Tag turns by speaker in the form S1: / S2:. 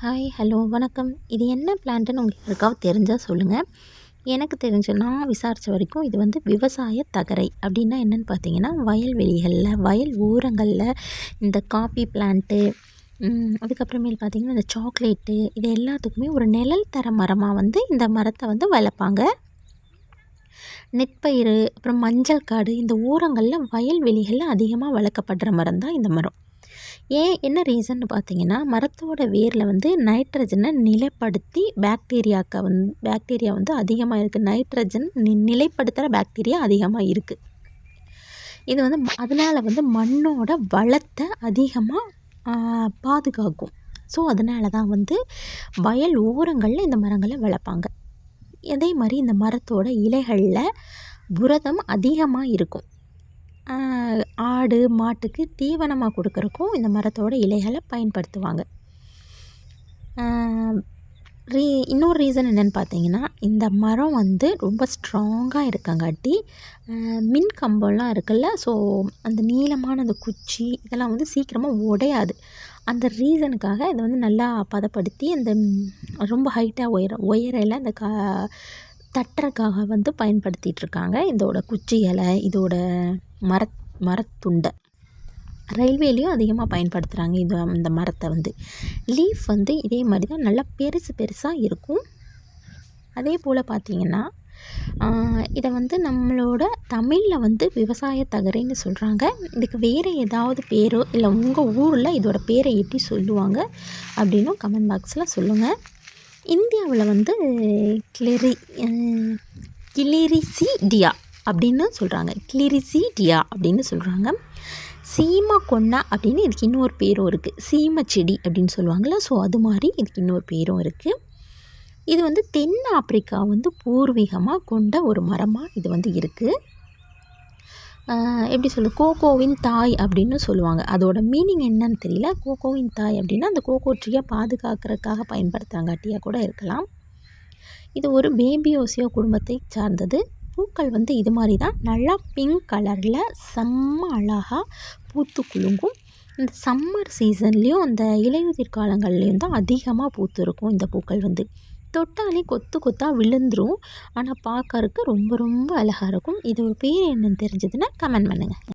S1: Hi hello வணக்கம். இது என்ன பிளான்ட்டுன்னு உங்களுக்கு யாருக்காவது தெரிஞ்சால் சொல்லுங்கள் எனக்கு தெரிஞ்ச நான் விசாரித்த வரைக்கும் இது வந்து விவசாய தகரை அப்படின்னா என்னென்னு பார்த்தீங்கன்னா வயல்வெளிகளில் வயல் ஓரங்களில் இந்த காஃபி பிளான்ட்டு அதுக்கப்புறமேல் பார்த்திங்கன்னா இந்த சாக்லேட்டு இது எல்லாத்துக்குமே ஒரு நிழல் தர மரமாக வந்து இந்த மரத்தை வந்து வளர்ப்பாங்க. நெற்பயிர் அப்புறம் மஞ்சள் காடு இந்த ஓரங்களில் வயல்வெளிகளில் அதிகமாக வளர்க்கப்படுற மரம் தான் இந்த மரம். ஏன் என்ன ரீசன்னு பார்த்தீங்கன்னா மரத்தோட வேரில் வந்து நைட்ரஜனை நிலைப்படுத்தி பாக்டீரியாக்க வந் பாக்டீரியா வந்து அதிகமாக இருக்குது நைட்ரஜன் நி நிலைப்படுத்துகிற பாக்டீரியா அதிகமாக இருக்குது இது வந்து அதனால் வந்து மண்ணோட வளத்தை அதிகமாக பாதுகாக்கும். ஸோ அதனால தான் வந்து வயல் ஓரங்களில் இந்த மரங்களை வளர்ப்பாங்க. அதே மாதிரி இந்த மரத்தோட இலைகளில் புரதம் அதிகமாக இருக்கும். ஆடு மாட்டுக்கு தீவனமாக கொடுக்குறக்கும் இந்த மரத்தோட இலைகளை பயன்படுத்துவாங்க. ரீ இன்னொரு ரீசன் என்னென்னு பார்த்தீங்கன்னா இந்த மரம் வந்து ரொம்ப ஸ்ட்ராங்காக இருக்கங்காட்டி மின் கம்பம்லாம் இருக்குல்ல ஸோ அந்த நீளமான அந்த குச்சி இதெல்லாம் வந்து சீக்கிரமாக உடையாது. அந்த ரீசனுக்காக இதை வந்து நல்லா பதப்படுத்தி அந்த ரொம்ப ஹைட்டாக உயர உயரையில் அந்த கா தட்டுறக்காக வந்து பயன்படுத்திகிட்ருக்காங்க இதோட குச்சிகளை இதோட மரத் மரத்துண்டை. ரயில்வேலையும் அதிகமாக பயன்படுத்துகிறாங்க இது இந்த மரத்தை வந்து. லீஃப் வந்து இதே மாதிரி தான் நல்லா பெருசு பெருசாக இருக்கும். அதே போல் பார்த்திங்கன்னா இதை வந்து நம்மளோட தமிழில் வந்து விவசாய தகரைன்னு சொல்கிறாங்க இதுக்கு வேறு ஏதாவது பேரோ இல்லை உங்கள் ஊரில் இதோட பேரை எப்படி சொல்லுவாங்க அப்படின்னும் கமெண்ட் பாக்ஸில் சொல்லுங்கள் இந்தியாவில் வந்து கிளெரி கிளிரிசிடியா. அப்படின்னு சொல்கிறாங்க கிளிரிசிடியா அப்படின்னு சொல்கிறாங்க சீமா கொன்னா அப்படின்னு இதுக்கு இன்னொரு பேரும் இருக்குது சீம செடி அப்படின்னு சொல்லுவாங்கள்ல ஸோ அது மாதிரி இதுக்கு இன்னொரு பேரும் இருக்குது இது வந்து தென் ஆப்பிரிக்கா வந்து பூர்வீகமாக கொண்ட ஒரு மரமாக இது வந்து இருக்குது எப்படி சொல்லு கோகோவின் தாய் அப்படின்னு சொல்லுவாங்க. அதோட மீனிங் என்னன்னு தெரியல. கோகோவின் தாய் அப்படின்னா அந்த கோகோ ட்ரீயை பாதுகாக்கிறதுக்காக பயன்படுத்துகிறாங்காட்டியாக கூட இருக்கலாம். இது ஒரு பேபியோசியோ குடும்பத்தை சார்ந்தது. பூக்கள் வந்து இது மாதிரி தான் நல்லா பிங்க் கலரில் செம்ம அழகாக பூத்து குலுங்கும். இந்த சம்மர் சீசன்லேயும் அந்த இலையுதிர் காலங்கள்லேயும் தான் அதிகமாக பூத்து இருக்கும் இந்த பூக்கள் வந்து. தொட்டாலே கொத்து கொத்தாக விழுந்துரும். ஆனால் பார்க்கறக்கு ரொம்ப ரொம்ப அழகாக இருக்கும். இது ஒரு பேர் என்னன்னு தெரிஞ்சதுன்னா கமெண்ட் பண்ணுங்கள்